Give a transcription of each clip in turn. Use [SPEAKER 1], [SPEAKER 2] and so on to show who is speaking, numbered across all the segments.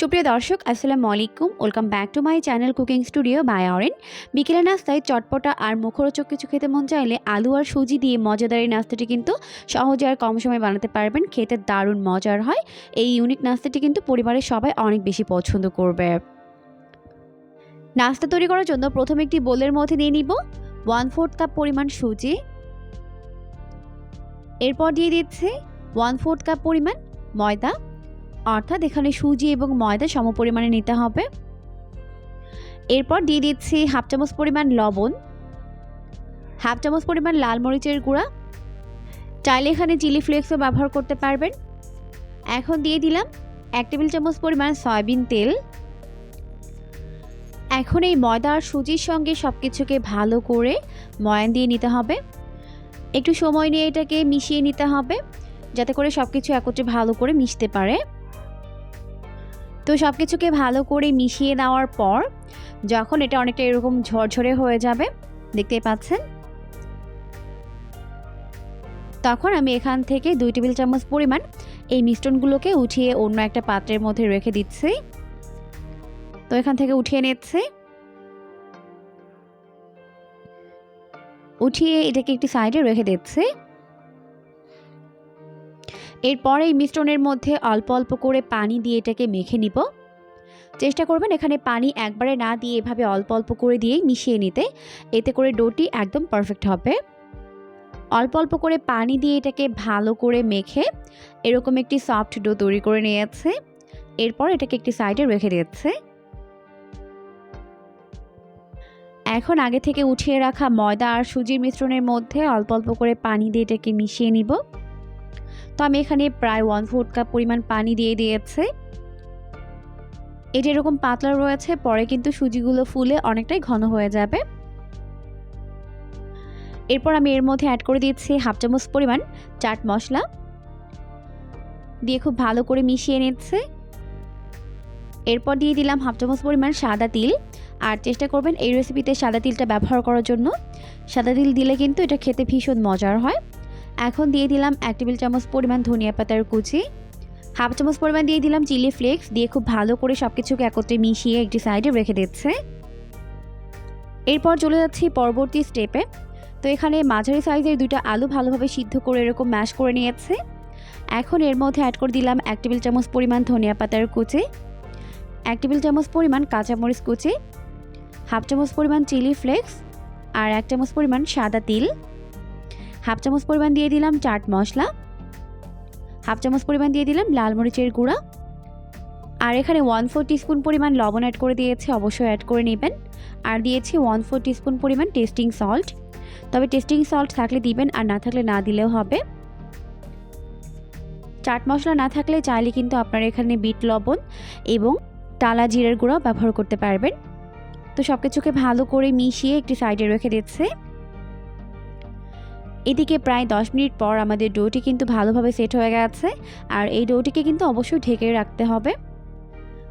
[SPEAKER 1] সুপ্রিয় দর্শক, আসসালামু আলাইকুম। Welcome back to my channel cooking studio by অরেন বিকেলে নাস্তায় চটপটা আর মুখরোচক কিছু খেতে মন চাইলে আলু আর সুজি দিয়ে মজাদার এই নাস্তাটি কিন্তু সহজে আর কম সময় বানাতে পারবেন। খেতে দারুণ মজার হয়। এই ইউনিক নাস্তাটি কিন্তু পরিবারের সবাই অনেক বেশি পছন্দ করবে। নাস্তা তৈরি করার জন্য প্রথমে একটি বোলের মধ্যে নিয়ে নিব। ওয়ান ফোর্থ কাপ পরিমাণ সুজি। এরপর দিয়ে দিচ্ছে ওয়ান ফোর্থ কাপ পরিমাণ ময়দা। অর্থাৎ এখানে সুজি এবং ময়দা সম পরিমাণে নিতে হবে। এরপর দিয়ে দিচ্ছি হাফ চামচ পরিমাণ লবণ, হাফ চামচ পরিমাণ লাল মরিচের গুঁড়া। চাইলে এখানে চিলি ফ্লেক্সও ব্যবহার করতে পারবেন। এখন দিয়ে দিলাম এক টেবিল চামচ পরিমাণ সয়াবিন তেল। এখন এই ময়দা আর সুজির সঙ্গে সব কিছুকে ভালো করে ময়ান দিয়ে নিতে হবে। একটু সময় নিয়ে এটাকে মিশিয়ে নিতে হবে, যাতে করে সব কিছু একত্রে ভালো করে মিশতে পারে। তো সব কিছুকে ভালো করে মিশিয়ে দেওয়ার পর যখন এটা অনেকটা এরকম ঝরঝরে হয়ে যাবে, দেখতেই পাচ্ছেন? তখন আমি এখান থেকে দুই টেবিল চামচ পরিমাণ এই মিশ্রণগুলোকে উঠিয়ে অন্য একটা পাত্রের মধ্যে রেখে দিচ্ছি। তো এখান থেকে উঠিয়ে নিচ্ছি। উঠিয়ে এটাকে একটি সাইডে রেখে দিচ্ছি। এরপর এই মিশ্রণের মধ্যে অল্প অল্প করে পানি দিয়ে এটাকে মেখে নিব। চেষ্টা করবেন এখানে পানি একবারে না দিয়ে এভাবে অল্প অল্প করে দিয়েই মিশিয়ে নিতে। এতে করে ডোটি একদম পারফেক্ট হবে। অল্প অল্প করে পানি দিয়ে এটাকে ভালো করে মেখে এরকম একটি সফট ডো তৈরি করে নিয়েছে। এরপর এটাকে একটি সাইডে রেখে দিয়েছে এখন আগে থেকে উঠিয়ে রাখা ময়দা আর সুজির মিশ্রণের মধ্যে অল্প অল্প করে পানি দিয়ে এটাকে মিশিয়ে নিব। তো আমি এখানে প্রায় ওয়ান ফোর্থ কাপ পরিমাণ পানি দিয়ে দিয়েছে। এটা এরকম পাতলা রয়েছে, পরে কিন্তু সুজিগুলো ফুলে অনেকটাই ঘন হয়ে যাবে। এরপর আমি এর মধ্যে অ্যাড করে দিয়েছি হাফ চামচ পরিমাণ চাট মশলা। দিয়ে খুব ভালো করে মিশিয়ে নিচ্ছে। এরপর দিয়ে দিলাম হাফ চামচ পরিমাণ সাদা তিল। আর চেষ্টা করবেন এই রেসিপিতে সাদা তিলটা ব্যবহার করার জন্য। সাদা তিল দিলে কিন্তু এটা খেতে ভীষণ মজার হয়। এখন দিয়ে দিলাম এক টেবিল চামচ পরিমাণ ধনিয়া পাতার কুচি। হাফ চামচ পরিমাণ দিয়ে দিলাম চিলি ফ্লেক্স, দিয়ে খুব ভালো করে সব কিছুকে একত্রে মিশিয়ে একটি সাইডে রেখে দিচ্ছে। এরপর চলে যাচ্ছি পরবর্তী স্টেপে। তো এখানে মাঝারি সাইজের দুইটা আলু ভালোভাবে সিদ্ধ করে এরকম ম্যাশ করে নিয়েছে। এখন এর মধ্যে অ্যাড করে দিলাম এক টেবিল চামচ পরিমাণ ধনিয়া পাতার কুচি, এক টেবিল চামচ পরিমাণ কাঁচামরিচ কুচি, হাফ চামচ পরিমাণ চিলি ফ্লেক্স আর এক চামচ পরিমাণ সাদা তিল। হাফ চামচ পরিমাণ দিয়ে দিলাম চাট মশলা, হাফ চামচ পরিমাণ দিয়ে দিলাম লাল মরিচের গুঁড়া, আর এখানে ওয়ান ফোর টিস্পুন পরিমাণ লবণ অ্যাড করে দিয়েছি, অবশ্যই অ্যাড করে নেবেন। আর দিয়েছি ওয়ান ফোর টিস্পুন পরিমাণ টেস্টিং সল্ট তবে টেস্টিং সল্ট থাকলে দিবেন আর না থাকলে না দিলেও হবে। চাট মশলা না থাকলে চাইলে কিন্তু আপনারা এখানে বিট লবণ এবং টালা জিরের গুঁড়াও ব্যবহার করতে পারবেন। তো সব কিছুকে ভালো করে মিশিয়ে একটি সাইডে রেখে দিচ্ছে। এদিকে প্রায় দশ মিনিট পর আমাদের ডোটি কিন্তু ভালোভাবে সেট হয়ে গেছে, আর এই ডোটিকে কিন্তু অবশ্যই ঢেকে রাখতে হবে।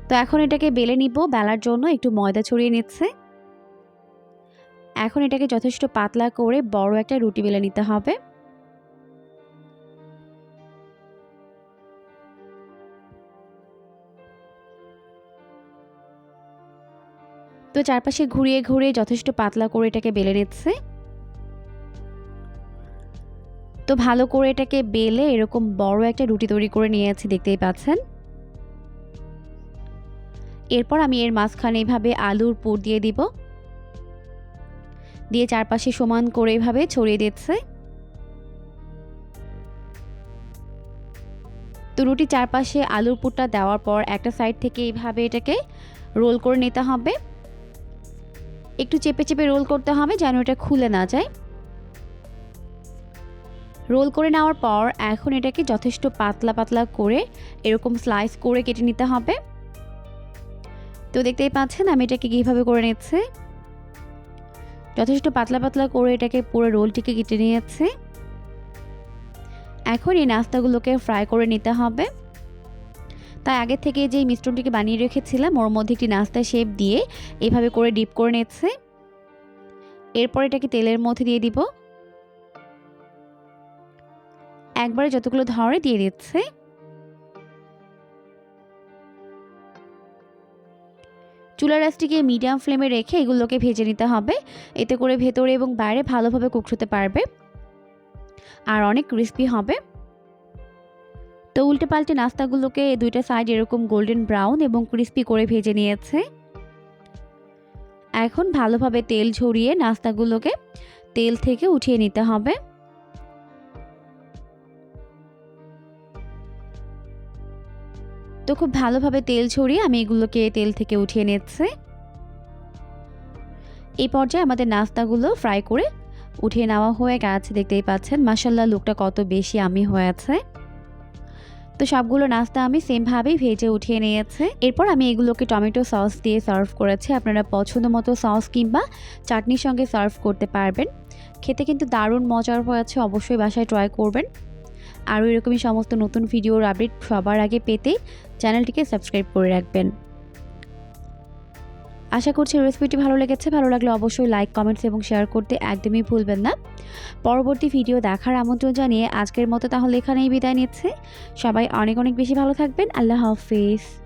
[SPEAKER 1] তো এখন এটাকে বেলে নিব, বেলার জন্য একটু ময়দা ছড়িয়ে নিচ্ছে। এখন এটাকে যথেষ্ট পাতলা করে বড় একটা রুটি বেলে নিতে হবে। তো চারপাশে ঘুরিয়ে ঘুরিয়ে যথেষ্ট পাতলা করে এটাকে বেলে নিচ্ছে। তো ভালো করে এটাকে বেলে এরকম বড় একটা রুটি তৈরি করে নিয়েছি, দেখতেই পাচ্ছেন। এরপর আমি এর মাঝখানে এভাবে আলুর পুর দিয়ে দিব। দিয়ে চারপাশে সমান করে এভাবে ছড়িয়ে দিচ্ছে। তো রুটি চারপাশে আলুর পুরটা দেওয়ার পর একটা সাইড থেকে এইভাবে এটাকে রোল করে নিতে হবে। একটু চেপে চেপে রোল করতে হবে যেন এটা খুলে না যায়। রোল করে নেওয়ার পর এখন এটাকে যথেষ্ট পাতলা পাতলা করে এরকম স্লাইস করে কেটে নিতে হবে। তো দেখতেই পাচ্ছেন আমি এটাকে কীভাবে করে নিচ্ছি। যথেষ্ট পাতলা পাতলা করে এটাকে পুরো রোলটিকে কেটে নিয়েছে। এখন এই নাস্তাগুলোকে ফ্রাই করে নিতে হবে। তাই আগে থেকে যে মিশ্রণটিকে বানিয়ে রেখেছিলাম, ওর মধ্যে একটি নাস্তা শেপ দিয়ে এভাবে করে ডিপ করে নিচ্ছে। এরপর এটাকে তেলের মধ্যে দিয়ে দিব। একবারে যতগুলো ধরে দিয়ে দিচ্ছে। চুলা আঁচটিকে মিডিয়াম ফ্লেমে রেখে এগুলোকে ভেজে নিতে হবে। এতে করে ভেতরে এবং বাইরে ভালোভাবে কুক হতে পারবে। আর অনেক ক্রিস্পি হবে। তো উল্টে পাল্টে নাস্তাগুলোকে দুইটা সাইড এরকম গোল্ডেন ব্রাউন এবং ক্রিস্পি করে ভেজে নিয়েছে। এখন ভালোভাবে তেল ঝরিয়ে নাস্তাগুলোকে তেল থেকে উঠিয়ে নিতে হবে। তো খুব ভালোভাবে তেল ছড়িয়ে আমি এগুলোকে তেল থেকে উঠিয়ে নিচ্ছি। এই পর্যায়ে আমাদের নাস্তাগুলো ফ্রাই করে উঠিয়ে নেওয়া হয়ে গেছে, দেখতেই পাচ্ছেন। মাসাল্লাহ লুকটা কত বেশি আমি হয়েছে। তো সবগুলো নাস্তা আমি সেমভাবেই ভেজে উঠিয়ে নিয়েছি। এরপর আমি এগুলোকে টমেটো সস দিয়ে সার্ভ করেছি। আপনারা পছন্দ মতো সস কিংবা চাটনির সঙ্গে সার্ভ করতে পারবেন। খেতে কিন্তু দারুণ মজার হয়েছে, অবশ্যই বাসায় ট্রাই করবেন। আরও এরকমই সমস্ত নতুন ভিডিওর আপডেট সবার আগে পেতে চ্যানেলটিকে সাবস্ক্রাইব করে রাখবেন। আশা করছি রেসিপিটি ভালো লেগেছে। ভালো লাগলে অবশ্যই লাইক, কমেন্টস এবং শেয়ার করতে একদমই ভুলবেন না। পরবর্তী ভিডিও দেখার আমন্ত্রণ জানিয়ে আজকের মতো তাহলে এখানেই বিদায় নিচ্ছে। সবাই অনেক অনেক বেশি ভালো থাকবেন। আল্লাহ হাফিজ।